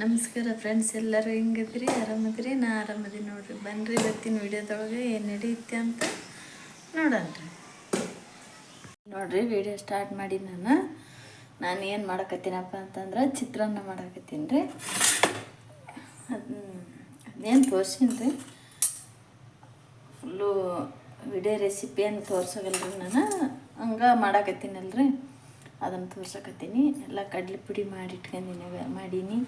ನಮಸ್ಕಾರ ಫ್ರೆಂಡ್ಸ್ ಎಲ್ಲರೂ ಹೆಂಗಿದ್ರಿ ಆರಾಮದ್ರಿ ನಾ ಆರಾಮದೀನಿ ನೋಡ್ರಿ. ಬನ್ರಿ ಇವತ್ತಿನ ವಿಡಿಯೋದೊಳಗೆ ಏನು ನಡೆಯುತ್ತೆ ಅಂತ ನೋಡೋಣ್ರಿ ನೋಡ್ರಿ ವಿಡಿಯೋ ಸ್ಟಾರ್ಟ್ ಮಾಡಿ ನಾನು. ನಾನು ಏನು ಮಾಡಕತ್ತೀನಪ್ಪ ಅಂತಂದ್ರೆ ಚಿತ್ರಾನ್ನ ಮಾಡಕತ್ತೀನಿ ರೀ. ಅದೇನು ತೋರ್ಸೀನಿ ರೀ. ಫುಲ್ಲು ವಿಡಿಯೋ ರೆಸಿಪಿ ಏನು ತೋರ್ಸೋಗಲ್ರಿ ನಾನು. ಹಂಗೆ ಮಾಡಾಕತ್ತೀನಲ್ರಿ. ಅದನ್ನು ತೋರ್ಸಕತ್ತೀನಿ. ಎಲ್ಲ ಕಡ್ಲೆ ಪುಡಿ ಮಾಡಿ ಇಟ್ಕೊಂಡಿನಿ, ಮಾಡೀನಿ.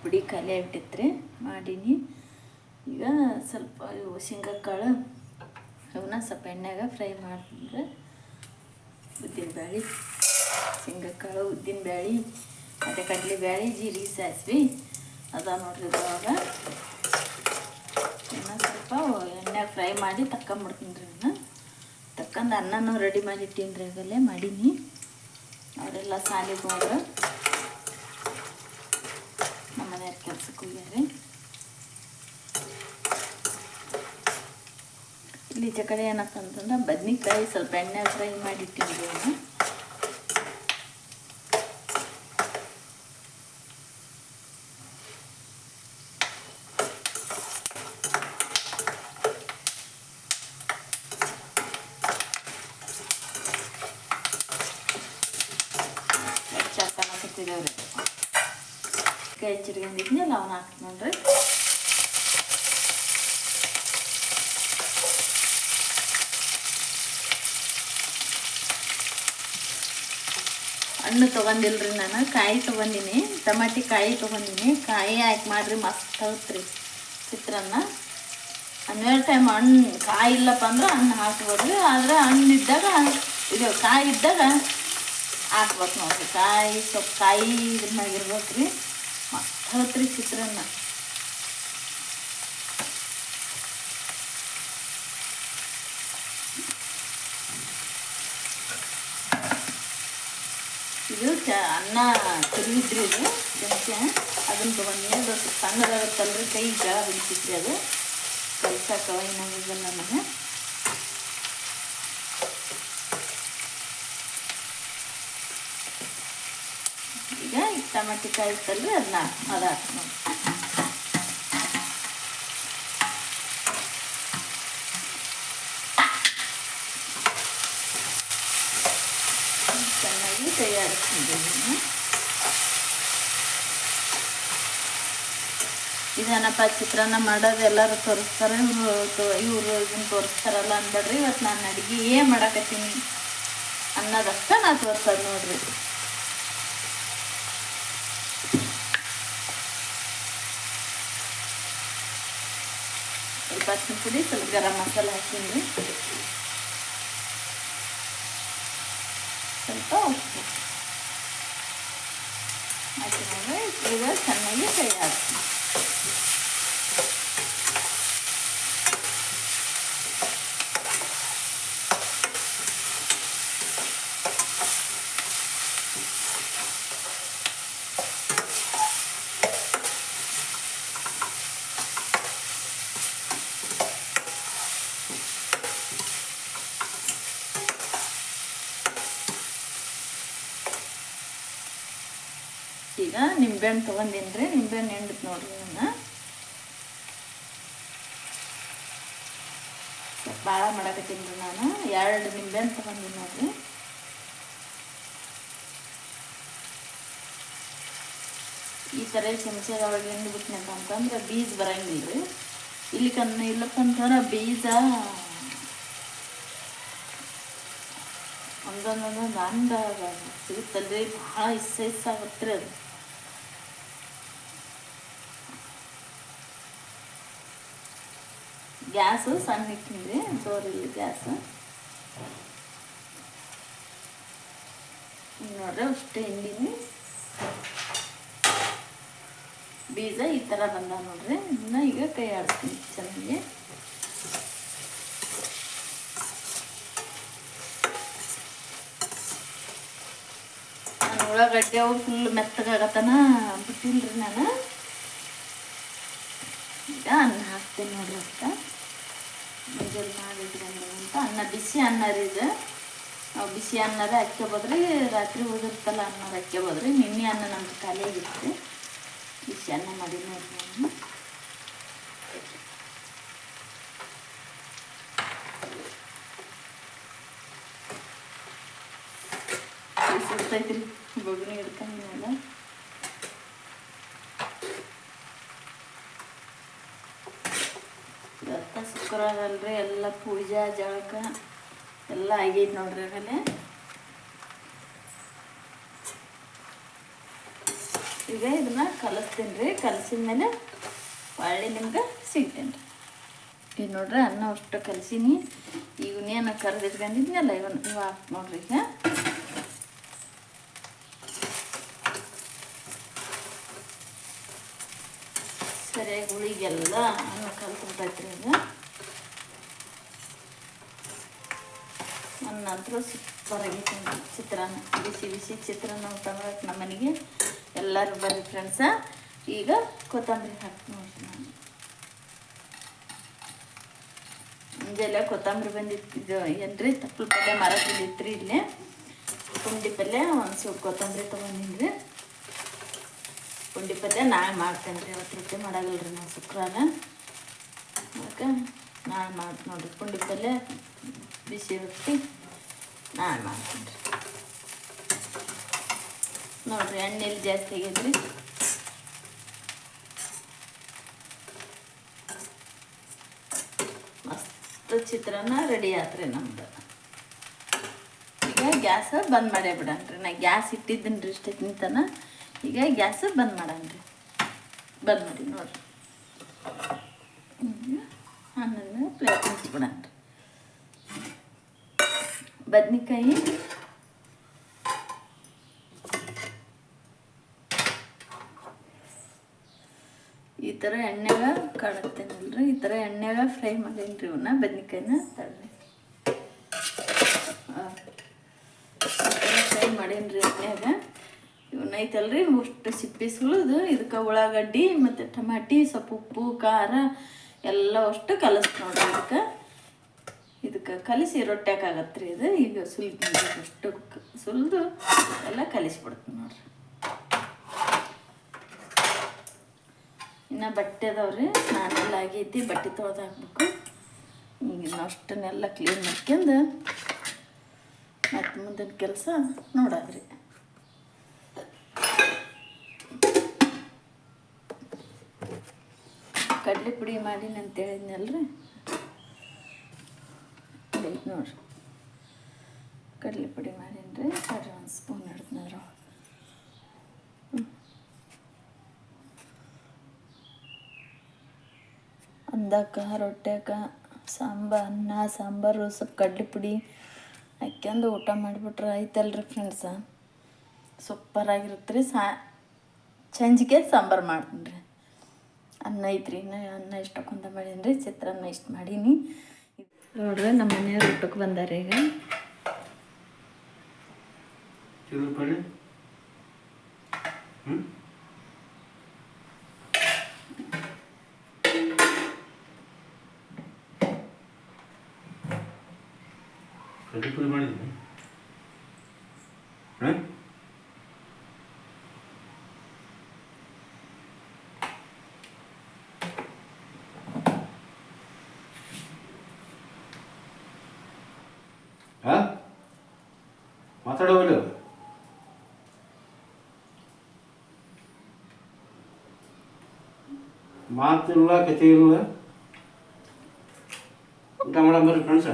ಪುಡಿ ಖಾಲಿ ಆಗಿಬಿಟ್ಟಿತ್ತು ಮಾಡೀನಿ. ಈಗ ಸ್ವಲ್ಪ ಇವು ಶೇಂಗಾ ಕಾಳು ಅವನ್ನ ಸ್ವಲ್ಪ ಎಣ್ಣೆಗೆ ಫ್ರೈ ಮಾಡಿದ್ರೆ ಕಾಳು ಉದ್ದಿನ ಬ್ಯಾಳಿ, ಮತ್ತು ಕಡಲೆ ಬ್ಯಾಳಿ, ಜೀರಿಗೆ ಸಾಸಿವೆ ಅದ ನೋಡ್ರಿ ಅವಾಗ ಇನ್ನು ಸ್ವಲ್ಪ ಎಣ್ಣೆಗೆ ಫ್ರೈ ಮಾಡಿ ತಕ್ಕೊಂಬಿಡ್ತೀನಿ ರೀ ನಾನು ತಕ್ಕಂದು ಅನ್ನನೂ ರೆಡಿ ಮಾಡಿ ರೀ ಆಗಲ್ಲೇ ಮಾಡೀನಿ. ಅವರೆಲ್ಲ ಸಾಲಿಗೆ ಹೋದ್ರೆ ನಮ್ಮ ಹೋಗ್ಯಾರಿ ಇಲ್ಲಿ ಈಚೆ ಕಡೆ ಏನಪ್ಪ ಅಂತಂದ್ರೆ ಬದ್ನಿಕಾಯಿ ಸ್ವಲ್ಪ ಎಣ್ಣೆ ಫ್ರೈ ಮಾಡಿಟ್ಟಿನಿ ಚಾಕ ಹಾಕಿದ್ದೇವ್ರಿ ಕೈ ಚಿರ್ಕೊಂಡಿದ್ನಲ್ಲ ಅವನ್ನ ಹಾಕಿ ನೋಡ್ರಿ. ಹಣ್ಣು ತೊಗೊಂಡಿಲ್ರಿ ನಾನು, ಕಾಯಿ ತೊಗೊಂಡಿನಿ, ಟಮಾಟಿ ಕಾಯಿ ತೊಗೊಂಡಿನಿ. ಕಾಯಿ ಹಾಕಿ ಮಾಡ್ರಿ, ಮಸ್ತ್ ಆಗುತ್ತೆ ಚಿತ್ರಾನ್ನ. ಹನ್ನೆರಡು ಟೈಮ್ ಹಣ್ಣು, ಕಾಯಿ ಇಲ್ಲಪ್ಪ ಅಂದ್ರೆ ಹಣ್ಣು ಹಾಕ್ಬೋದು, ಆದ್ರೆ ಹಣ್ಣು ಇದ್ದಾಗ, ಇದು ಕಾಯಿ ಇದ್ದಾಗ ಹಾಕ್ಬೇಕು ನೋಡ್ರಿ. ಕಾಯಿ ಸ್ವಲ್ಪ ಕಾಯಿ ಇದನ್ನಾಗಿರ್ಬೇಕು ರೀ ಮಸ್ತ್ ಆಗುತ್ತೆ ರೀ ಚಿತ್ರಾನ್ನ. ಇದು ಚ ಅನ್ನ ತಿರುಗಿದ್ರಿ ಇದು ಚಮಚ ಅದನ್ನು ತೊಗೊಂಡು ಅದು ಸ್ವಲ್ಪ ಸಣ್ಣದಾಗುತ್ತಲ್ರಿ ಕೈ ಜಳ ಬಿಡ್ತಿದ್ರಿ ಅದು. ಕಲ್ಸಕ್ಕೆ ಏನಾಗಿಲ್ಲ ನನಗೆ ಈಗ ಟಮಾಟಿ ಕಾಯಿ ಇತ್ತಲ್ರಿ ಅದನ್ನ ಅದ ನೋಡಿ ಚೆನ್ನಾಗಿ ಕೈ ಆಡಿಸ್ಕೊಂಡಿದ್ದೀನಿ ಇದೇನಪ್ಪ ಚಿತ್ರಾನ್ನ ಮಾಡೋದು ಎಲ್ಲರೂ ತೋರಿಸ್ತಾರೆ. ಇವರು ಇವರು ಇದನ್ನ ತೋರಿಸ್ತಾರಲ್ಲ ಅನ್ಬೇಡ್ರಿ ಇವತ್ತು ನಾನು ಅಡುಗೆ ಏನು ಮಾಡಕತ್ತೀನಿ ಅನ್ನೋದಷ್ಟೇ ನಾನು ತೋರಿಸೋದು ನೋಡ್ರಿ. ಸ್ವಲ್ಪ ಅರ್ಶಿನ ಪುಡಿ ಸ್ವಲ್ಪ ಗರಂ ಮಸಾಲೆ ಹಾಕಿನಿ ಸ್ವಲ್ಪ ಉಪ್ಪು ಹಾಕಿ ನೋಡಿ ಈಗ ಚೆನ್ನಾಗಿ ಕೈ ಹಾಕ್ತೀನಿ ಈಗ ನಿಂಬೆಹಣ್ಣು ತೊಗೊಂಡೀನಿ ರೀ ನಿಂಬೆಹಣ್ಣು ಹಿಂಡಿತ್ ನೋಡ್ರಿ ನಾನು ಭಾಳ ಮಾಡಕತ್ತೀನಿ ರೀ ನಾನು. ಎರಡು ನಿಂಬೆಹಣ್ಣು ತೊಗೊಂಡಿನಿ ನೋಡ್ರಿ. ಈ ಥರ ಚಮಚದೊಳಗೆ ಹಿಂಡ್ಬಿಟ್ನಪ್ಪ ಅಂತಂದ್ರೆ ಬೀಜ ಬರಂಗಿಲ್ಲ ರೀ ಇಲ್ಲಿ ಕನ್ನ ಇಲ್ಲಪ್ಪ ಅಂತಂದ್ರೆ ಬೀಜ ಒಂದೊಂದೊಂದೊಂದು ಅಂಡ ಸಿಗುತ್ತಲ್ರಿ? ಭಾಳ ಇಷ್ಟ ರೀ ಅದು. ಗ್ಯಾಸು, ಸಣ್ಣ ಇಟ್ಟಿನಿ ಜೋರಿಲ್ಲ ಗ್ಯಾಸು. ನೋಡ್ರಿ ಅಷ್ಟೇ ಹಿಂಡಿನಿ ಬೀಜ ಈ ಥರ ಬಂದ ನೋಡ್ರಿ. ಇನ್ನು ಈಗ ಕೈ ಆಡಿಸ್ತೀನಿ ಚೆನ್ನಾಗಿ. ನಾನು ಉಳ್ಳಾಗಡ್ಡೆ ಅವು ಫುಲ್ ಮೆತ್ತಗಾಗತ್ತನ ಬಿಟ್ಟಿಲ್ರಿ ನಾನು. ಈಗ ಅನ್ನ ಹಾಕ್ತೀನಿ ನೋಡ್ರಿ ಅಕ್ಕ ಮುಂಜಾನೆ ಮಾಡಿದ್ರಂದ್ರೆ ಅಂತ ಅನ್ನ, ಬಿಸಿ ಅನ್ನ ರೀ ಇದು. ನಾವು ಬಿಸಿ ಅನ್ನರೇ ಹಾಕ್ಕೋಬೋದ್ರಿ ರಾತ್ರಿ ಉಳಿದಿರ್ತಲ್ಲ ಅನ್ನ ಹಾಕ್ಕೋಬೋದ್ರಿ ನಿನ್ನೆ ಅನ್ನ ನಮ್ದು ಖಾಲಿಯಾಗಿತ್ತು. ಬಿಸಿ ಅನ್ನ ಮಾಡಿ ನೋಡ್ರಿ ನಾನು ಸುತ್ತೈತ್ರಿ ಬೊಗಣಿ ಹಿಡ್ಕೊಂಡಿನಲ್ಲ ಇವತ್ತ ಶುಕ್ರವಾರ ಎಲ್ಲ ಪೂಜಾ, ಜಳಕ, ಎಲ್ಲ ಆಗೈತೆ ನೋಡ್ರಿ ಆಗಲೇ. ಈಗ ಇದನ್ನ ಕಲಸ್ತೀನಿ ರೀ ಕಲಸಿದ ಮೇಲೆ ಹೊಳ್ಳಿ ನಿಮ್ಗೆ ಸಿಗ್ತೇನೆ ರೀ ಈಗ ನೋಡ್ರಿ ಅನ್ನ ಅಷ್ಟು ಕಲಸೀನಿ. ಈಗ ಇನ್ನೇನು ಕರೆದಿಟ್ಕೊಂಡಿದ್ನಲ್ಲ ಇವನ್ ಇವ ನೋಡ್ರಿ ಈಗ. ಸರಿಯಾಗಿ ಹುಳಿಗೆಲ್ಲ ಅನ್ನ ಕಲ್ತ್ಬಿಟ್ಟೈತ್ರಿ ಈಗ. ನನ್ನ ನಂತರ ಸೂಪರ್ ಆಗೈತೆ ನೋಡ್ರಿ ಚಿತ್ರಾನ್ನ, ಬಿಸಿ ಬಿಸಿ ಚಿತ್ರಾನ್ನ ಮಾಡಕ್ಕೆ ನಮ್ಮ ಮನೆಗೆ ಎಲ್ಲರೂ ಬರ್ರಿ ಫ್ರೆಂಡ್ಸ ಈಗ ಕೊತ್ತಂಬರಿ ಹಾಕಿ ನೋಡಿ ನಾನು. ಮುಂಜಾನೆ ಕೊತ್ತಂಬರಿ ಬಂದಿತ್ತು ಏನ್ರಿ? ತಪ್ಪಲು ಪಲ್ಯ ಮರ ಬಂದಿತ್ತು ಇಲ್ಲೇ. ಪುಂಡಿ ಪಲ್ಯ, ಒಂದು ಸ್ವಲ್ಪ ಕೊತ್ತಂಬರಿ ತೊಗೊಂಡಿನ್ರಿ. ಪುಂಡಿ ಪಲ್ಯ ನಾಳೆ ಮಾಡ್ತೇನೆ ರೀ ಅವತ್ತು ರೊಟ್ಟಿ ಮಾಡಲ್ಲ ನಾವು ಶುಕ್ರವಾರ. ಅದಕ್ಕೆ ನಾಳೆ ಮಾಡಿ ನೋಡಿರಿ. ಪುಂಡಿ ಪಲ್ಯ ಬಿಸಿ ರೊಟ್ಟಿ ನಾಳೆ ಮಾಡ್ತೀನಿ ರೀ ನೋಡಿರಿ ಎಣ್ಣೆಲಿ ಜಾಸ್ತಿ ಆಗೈತ್ರಿ ಮಸ್ತ್ ಚಿತ್ರಾನ್ನ ರೆಡಿ ಆತ್ರಿ ನಮ್ದು ಈಗ ಗ್ಯಾಸ ಬಂದ್ ಮಾಡೇ ಬಿಡಣ್ರಿ ನಾ ಗ್ಯಾಸ್ ಇಟ್ಟಿದ್ದೀನಿ ರೀ ಇಷ್ಟೊತ್ತಿನ ತಿಂತಾನ ಈಗ ಗ್ಯಾಸ್ ಬಂದ್ ಮಾಡಣ್ರಿ ಬಂದ್ ಮಾಡಿ ನೋಡ್ರಿ ಅನ್ನನ ಪ್ಲೇಟ್ ಮುಚ್ಚಿಬಿಡನ್ರಿ ಬದ್ನಿಕಾಯಿ. ಈ ಥರ ಎಣ್ಣೆಗ ಕಾಣುತ್ತೇನಲ್ರಿ ಈ ಥರ ಎಣ್ಣೆಗ ಫ್ರೈ ಮಾಡೀನಿ ರೀ ಇವನ್ನ ಬದ್ನಿಕಾಯಿನ, ತಳ್ಳಿ. ಫ್ರೈ ಮಾಡೀನಿ ರೀ ಎಣ್ಣೆಗ. ಇವನ್ನ ಐತಲ್ರಿ, ಅಷ್ಟು ಸಿಪ್ಪೆ ಇದಕ್ಕೆ ಉಳ್ಳಾಗಡ್ಡಿ ಮತ್ತು ಟಮಾಟಿ ಸ್ವಲ್ಪ ಉಪ್ಪು, ಖಾರ, ಎಲ್ಲ ಅಷ್ಟು ಕಲಸ್ ನೋಡ್ರಿ ಇದಕ್ಕೆ. ಇದಕ್ಕೆ ಕಲಿಸಿ ರೊಟ್ಟ್ಯಾಕಾಗತ್ತೆ ರೀ ಇದು. ಈಗ ಸುಲಿದು ಅಷ್ಟು ಸುಲಿದು ಎಲ್ಲ ಕಲಿಸ್ಬಿಡ್ತೀನಿ ನೋಡ್ರಿ. ಇನ್ನು ಬಟ್ಟೆ ಅದಾವ್ರಿ. ನಾನೆಲ್ಲ ಆಗೈತಿ. ಬಟ್ಟೆ ತೊಳೆದು ಹಾಕ್ಬೇಕು ಈಗ ಅಷ್ಟನ್ನೆಲ್ಲ ಕ್ಲೀನ್ ಮಾಡ್ಕೊಂಡು ಮತ್ತು ಮುಂದಿನ ಕೆಲಸ ನೋಡೋದ್ರಿ. ಕಡಲೆ ಪುಡಿ ಮಾಡೀನಿ ಅಂತ ಐತೆ ನೋಡ್ರಿ. ಕಡಲೆ ಪುಡಿ ಮಾಡೀನಿ ರೀ ಕಡ್ರಿ ಒಂದು ಸ್ಪೂನ್ ಹಿಡ್ದು ಅಂದಕ್ಕ ರೊಟ್ಟ್ಯಾಕ ಸಾಂಬಾರು, ಅನ್ನ, ಸಾಂಬಾರು, ಸ್ವಲ್ಪ ಕಡ್ಲೆ ಪುಡಿ ಹಾಕ್ಯಂದು ಊಟ ಮಾಡಿಬಿಟ್ರೆ ಐತಲ್ರಿ ಫ್ರೆಂಡ್ಸ ಸೂಪರಾಗಿರುತ್ತೆ ರೀ ಸಾ, ಸಂಜಿಗೆ ಸಾಂಬಾರು ಮಾಡ್ತೀನಿ ರೀ ಅನ್ನ ಐತ್ರಿ, ಇನ್ನು ಅನ್ನ ಇಷ್ಟಕ್ಕೊಂದ ಮಾಡೀನಿ ರೀ ಚಿತ್ರಾನ್ನ ಇಷ್ಟು ಮಾಡೀನಿ. ನೋಡ್ರಿ ನಮ್ಮ ಮನೆಯವ್ರು ಊಟಕ್ಕೆ ಬಂದಾರೆ ಈಗ. ಮಾಡಿದ್ದೀನಿ ಹಾಂ ಹಾಂ ಮಾತಾಡೋಲ್ಲ ಮಾತಿಲ್ಲ ಕತೆ ಇಲ್ಲ ಊಟ ಮಾಡಂಬರ್ರಿ ಫ್ರೆಂಡ್ಸ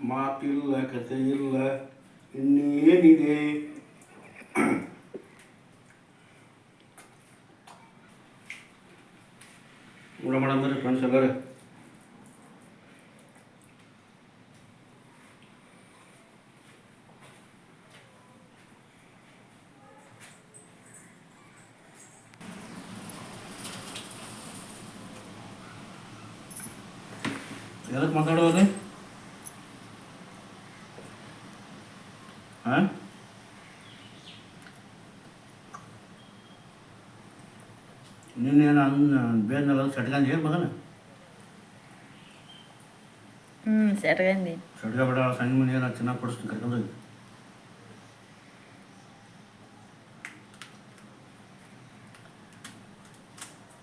ಮಾತಿಲ್ಲ ಕತೆ ಇಲ್ಲ ಇನ್ನೇನಿದೆ ಊಟ ಮಾಡಂಬರ್ರಿ ಫ್ರೆಂಡ್ಸ್ ಎಲ್ಲರೂ ಎದಕ್ಕೆ ಮಾತಾಡೋದು ಹಾಂ ನಿನ್ನೇನು ಅನ್ನ ಬೇದನೆಲ್ಲ ಸಟ್ಕೊಂಡು ಏನು ಮಗನ? ಹ್ಞೂ ಸೆಟ್ಗಂದಿ ಸಡ್ಗ ಬೇಡ ಸಣ್ಣ ಮನೆ ಏನೋ ಚೆನ್ನಾಗಿ ಕೊಡಿಸ್ತೀನಿ ಕರ್ಕೊಂಡೋಗಿ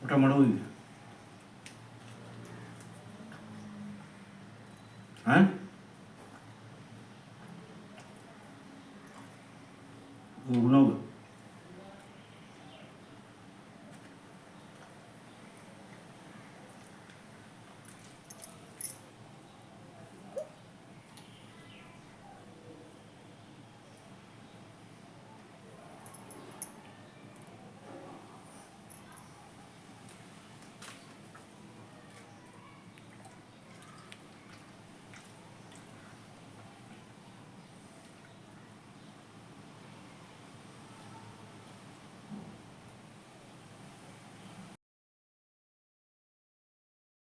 ಊಟ ಮಾಡೋ உணவு